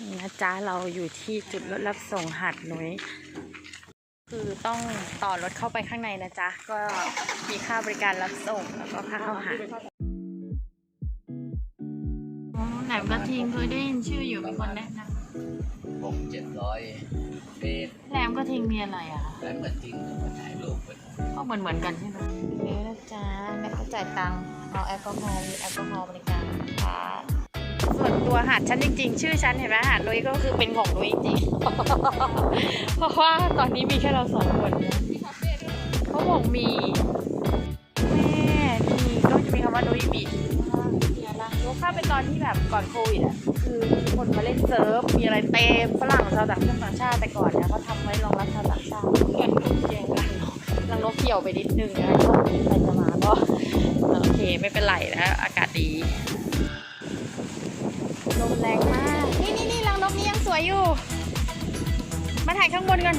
นี่นะจ๊ะเราอยู่ที่จุดรถรับส่งหาดหนุยคือต้องต่อรถเข้าไปข้างในนะจ๊ะ ก็มีค่าบริการรับส่งแล้วก็ค่าเข้าหาดอ๋อแหลมกระทิงเคยได้ยินชื่ออยู่มีคนแนะนหกเจ็ดร้อยเมตรำแหลมกระทิงมีอะไรอะแล้วเหมือนจริงเหมือนถ่ายรูปเหมือนก็เหมือนเหมือนๆกันใช่ไหมนี่นะจ๊ะแม่ก็จ่ายตังค์เอาแอลกอฮอล์มีแอลกอฮอล์บริการค่ะ ส่วนตัวหาดฉันจริง ๆ ชื่อฉันเห็นไหมหาดนุ้ยก็คือเป็นของนุ้ยจริง เพราะว่าตอนนี้มีแค่เราสองคนเขาบอกมีแม่มีก็จะมีคำว่านุ้ยบีชเนี่ยกข้าเป็นตอนที่แบบก่อนโควิดอะคือมีคนมาเล่นเซิร์ฟมีอะไรเต็มฝรั่งชาวต่างชาติต่างชาติแต่ก่อนเนี่ยเขาทำไว้รองรับชาวต่างชาติกันนกแย่งกันนกรังนกเกี่ยวไปนิดนึงนะก็ใครจะมาก็โอเคไม่เป็นไรนะอากาศดี ลมแรงมาก นี่นี่นี่รังนกนี้ยังสวยอยู่ มาถ่ายข้างบนกัน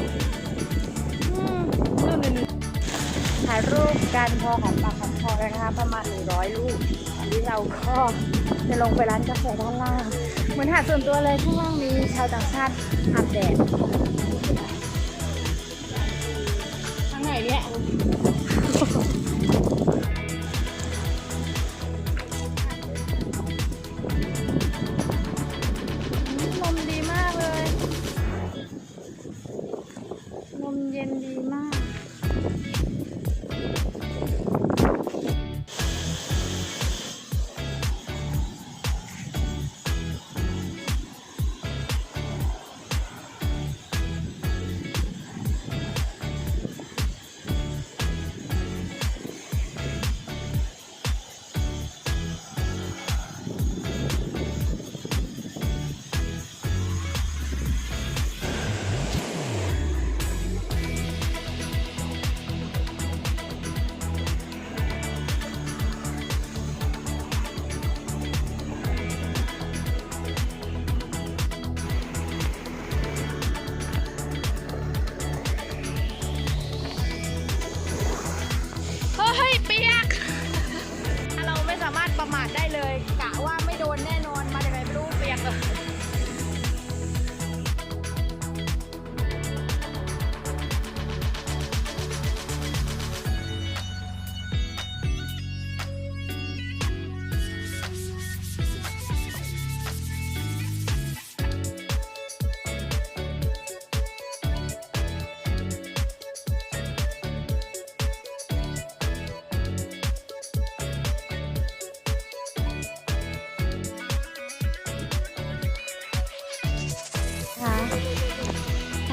อืมนู่นนู่นนู่นถ่ายรูปกันพอของปากของคอเลยนะคะ ประมาณ 100 รูปอันนี้เราก็จะลงไปร้านกาแฟด้านล่าง เหมือนหาดส่วนตัวเลยข้างล่างมีชาวต่างชาติอาบแดดทางไหนเนี่ย ดีมาก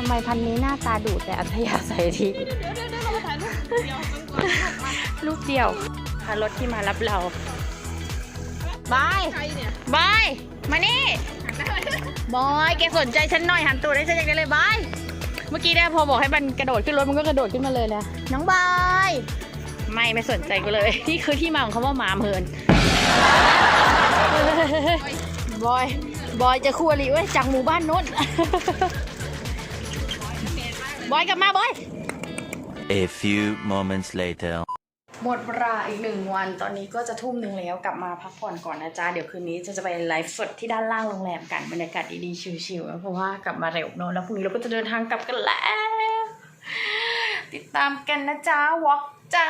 ำไมพันนี้หน้าตาดุแต่อัธยาศัยดีลูกเดียวค่ะรถที่มารับเราบายบายมานี่บอยแกสนใจฉันหน่อยหันตัวได้ฉันอยากได้เลยบายเมื่อกี้เนี่ยพอบอกให้มันกระโดดขึ้นรถมันก็กระโดดขึ้นมาเลยนะน้องบายไม่ไม่สนใจกูเลยนี่คือที่มาของคำว่าหมาเมินบอยบอยจะคู่อริเว้ยจากหมู่บ้านโน้น บอยกลับมาบอย A few moments later. หมดเวลาอีกหนึ่งวันตอนนี้ก็จะทุ่มหนึ่งแล้วกลับมาพักผ่อนก่อนนะจ๊ะ เดี๋ยวคืนนี้จะจะไปไลฟ์สดที่ด้านล่างโรงแรมกันบรรยากาศดีๆชิลๆเพราะว่ากลับมาเร็วเนอะแล้วพรุ่งนี้เราก็จะเดินทางกลับกันแล้ว ติดตามกันนะจ๊ะวอล์กจ้า